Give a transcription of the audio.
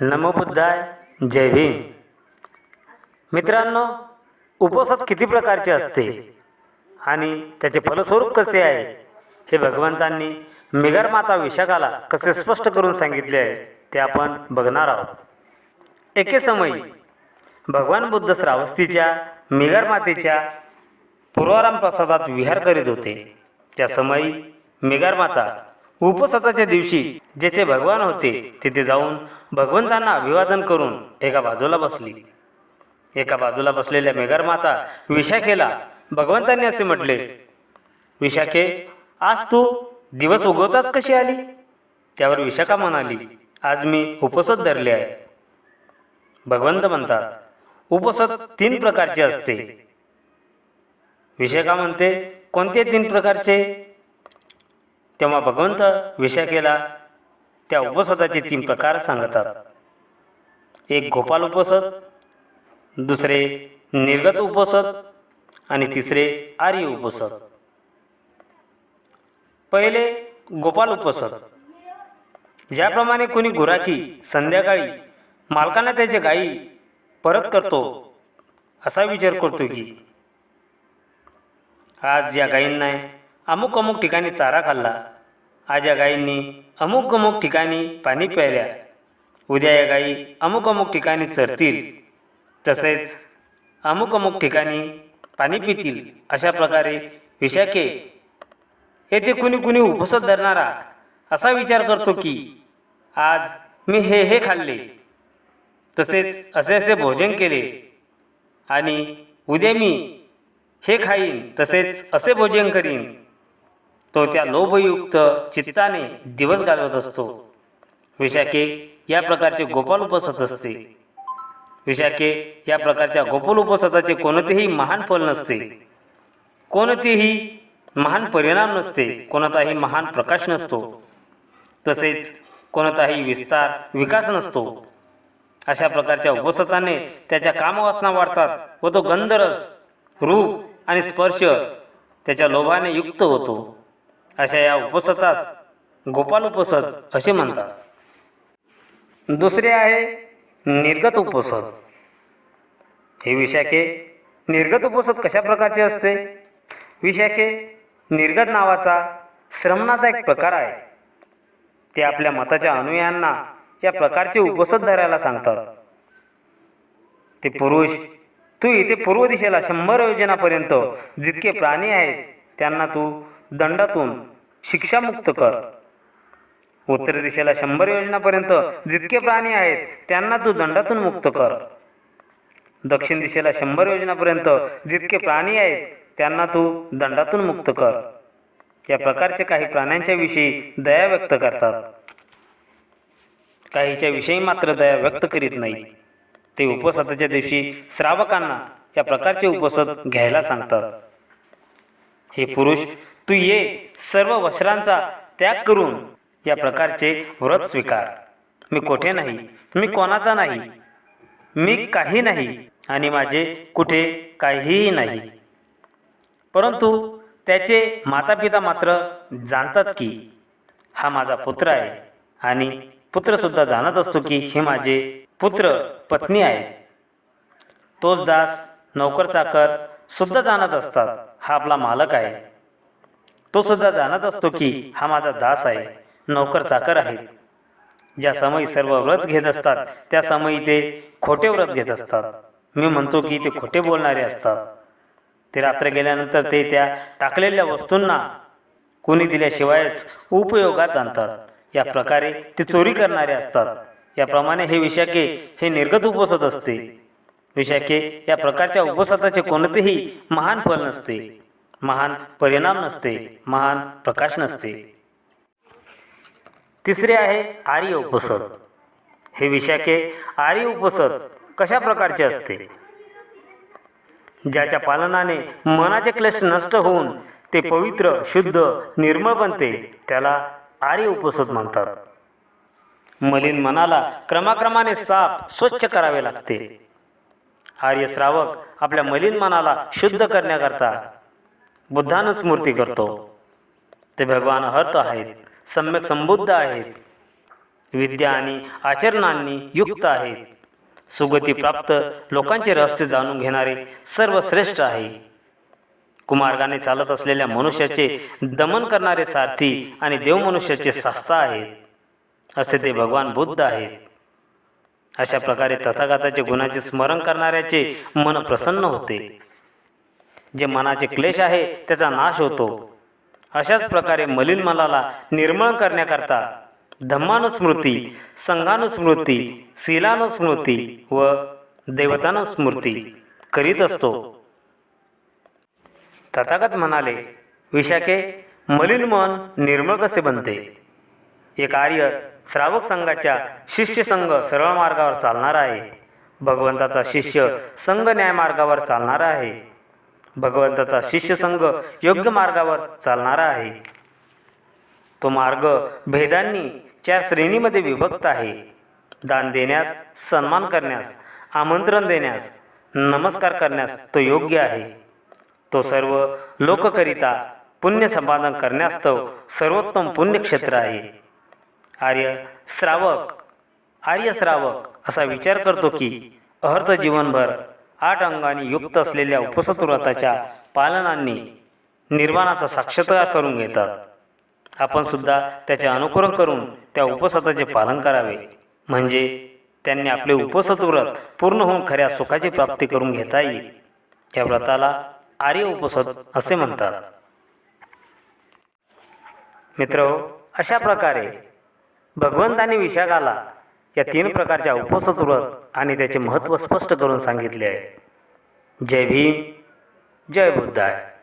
नमो बुद्धाय जय भीम. मित्रांनो उपवासात किती प्रकारचे असते? आणि त्याचे फलस्वरूप कसे आहे? हे भगवंतांनी मिगर माता विशाखाला कसे स्पष्ट करून सांगितले आहे ते आपण बघणार आहोत. एके समयी भगवान बुद्ध श्रावस्तीच्या मिगर मातेच्या पूर्वाराम प्रसादात विहार करीत होते. त्या समयी मेघर माता उपसताच्या दिवशी जेथे भगवान होते तिथे जाऊन भगवंतांना अभिवादन करून एका बाजूला बसली. एका बाजूला बसलेल्या मेघर माता विशाखेला भगवंतांनी असे म्हटले विशाखे आज तू दिवस उगवताच कशी आली? त्यावर विशाखा म्हणाली आज मी उपसत धरले आहे. भगवंत म्हणतात उपसत तीन प्रकारचे असते. विशाखा म्हणते कोणते तीन प्रकारचे? तेव्हा भगवंत विशाखेला त्या उपसदाचे तीन प्रकार सांगतात. एक गोपाल उपसद दुसरे निर्गत उपसद आणि तिसरे आर्य उपसद पहिले गोपाल उपसद ज्याप्रमाणे कोणी गुराखी संध्याकाळी मालकांना त्याचे गायी परत करतो असा विचार करतो की आज या गायींना अमुक अमुक ठिकाणी चारा खाल्ला. आज या गायींनी अमुक अमुक ठिकाणी पाणी प्यायल्या. उद्या या गायी अमुक अमुक ठिकाणी चरतील. तसेच अमुक अमुक ठिकाणी पाणी पितील अशा प्रकारे विशाखे येथे कुणी कुणी उपसत धरणारा असा विचार करतो की आज मी हे हे खाल्ले. तसेच असे असे भोजन केले. आणि उद्या मी हे खाईन तसेच असे भोजन करीन. तो त्या लोभयुक्त चित्ताने दिवस घालवत असतो. विशाखे या प्रकारचे गोपाल उपसत असते. विशाखे या प्रकारच्या गोपाल उपसताचे कोणतेही महान फल नसते. कोणतेही महान परिणाम नसते. कोणताही महान प्रकाश नसतो. तसेच कोणताही विस्तार विकास नसतो. अशा प्रकारच्या उपसताने त्याच्या कामवासना वाढतात व तो गंधरस रूप आणि स्पर्श त्याच्या लोभाने युक्त होतो. अशा या उपसतास गोपाल उपसद असे म्हणतात. दुसरे आहे निर्गत उपसद. हे विशाखे निर्गत उपसद कशा प्रकारचे असते? विशाखे निर्गत नावाचा श्रमणाचा एक प्रकार आहे. ते आपल्या मताच्या अनुयायांना या प्रकारचे उपसद धरायला सांगतात. ते पुरुष तू इथे पूर्व दिशेला शंभर योजनापर्यंत जितके प्राणी आहेत त्यांना तू दंडातून शिक्षामुक्त कर. उत्तर दिशेला शंभर योजनापर्यंत जितके प्राणी आहेत त्यांना तू दंडातून मुक्त कर. दक्षिण दिशेला शंभर योजनापर्यंत जितके प्राणी आहेत त्यांना तू दंडातून मुक्त कर. या प्रकारचे काही प्राण्यांच्या विषयी दया व्यक्त करतात. काहीच्या विषयी मात्र दया व्यक्त करीत नाही. ते उपवासाच्या दिवशी श्रावकांना या प्रकारचे उपसद घ्यायला सांगतात. हे पुरुष तू ये सर्व वस्त्रांचा त्याग करून या प्रकारचे व्रत स्वीकार. मी कोठे नाही मी कोणाचा नाही मी काही नाही आणि माझे कुठे काहीही नाही. परंतु त्याचे मातापिता मात्र जाणतात की हा माझा पुत्र आहे आणि पुत्रसुद्धा जाणत असतो की हे माझे पुत्र पत्नी आहे. तोच दास नोकर चाकर सुद्धा जाणत असतात हा आपला मालक आहे. तो सुद्धा जाणत असतो की हा माझा दास आहे नोकर चाकर आहे ज्या समयी सर्व व्रत घेत असतात त्या समयी ते खोटे व्रत घेत असतात. मी म्हणतो की ते खोटे बोलणारे असतात. ते रात्र गेल्यानंतर ते त्या टाकलेल्या वस्तूंना कोणी दिल्याशिवायच उपयोगात आणतात. या प्रकारे ते चोरी करणारे असतात. याप्रमाणे हे विशाखे हे निर्गत उपसत असते. विशाखे या प्रकारच्या उपसताचे कोणतेही महान फल नसते. महान परिणाम नसते महान प्रकाश नसते. तिसरे आहे आर्य उपसद. हे विशाखे आर्य उपसद कशा प्रकारचे असते? ज्याच्या पालनाने मनाचे क्लेश नष्ट होऊन ते पवित्र शुद्ध निर्मळ बनते त्याला आर्य उपसद म्हणतात. मलिन मनाला क्रमाक्रमाने साफ स्वच्छ करावे लागते. आर्य श्रावक आपल्या मलिन मनाला शुद्ध करण्याकरता बुद्धानुस्मृती करतो. ते भगवान हर्त आहेत सम्यक संबुद्ध आहेत विद्या आणि आचरणांनी युक्त आहेत. सुगती प्राप्त लोकांचे रहस्य जाणून घेणारे सर्वश्रेष्ठ आहे. कुमार्गाने चालत असलेल्या मनुष्याचे दमन करणारे सारथी आणि देव मनुष्याचे शास्ता आहेत असे ते भगवान बुद्ध आहेत. अशा प्रकारे तथागताचे गुणाचे स्मरण करणाऱ्याचे मन प्रसन्न होते. जे मनाचे क्लेश आहे त्याचा नाश होतो. अशाच प्रकारे मलिन मनाला निर्मळ करण्याकरता धम्मानुस्मृती संघानुस्मृती शिलानुस्मृती व देवतानुस्मृती करीत असतो. तथागत म्हणाले विशाखे मलिन मन निर्मळ कसे बनते? हे कार्य श्रावक संघाच्या शिष्य संघ सरळ मार्गावर चालणार आहे. भगवंताचा शिष्य संघ न्याय मार्गावर चालणार आहे. भगवंताचा शिष्य संघ योग्य मार्गावर चालणारा आहे. तो मार्ग भेदांनी च्या श्रेणीमध्ये विभक्त आहे. दान देण्यास सन्मान करण्यास आमंत्रण देण्यास नमस्कार करण्यास तो योग्य आहे. तो सर्व लोककरिता पुण्य संपादन करण्यास्तव सर्वोत्तम पुण्यक्षेत्र आहे. आर्य श्रावक आर्य श्रावक असा विचार करतो की अहर्थ जीवनभर आठ अंगाने युक्त असलेल्या उपसतुरताच्या पालनांनी निर्माणाचा साक्षात्कार करून घेतात. आपण सुद्धा त्याचे अनुकरण करून त्या उपसताचे पालन करावे. म्हणजे त्यांनी आपले उपसतव्रत पूर्ण होऊन खऱ्या सुखाची प्राप्ती करून घेता येईल. या व्रताला आर्य उपसत असे म्हणतात. मित्र अशा प्रकारे भगवंताने विशाखाला या तीन प्रकारच्या उपसत व्रत आणि त्याचे महत्त्व स्पष्ट करून सांगितले आहे. जय भीम जय बुद्धाय.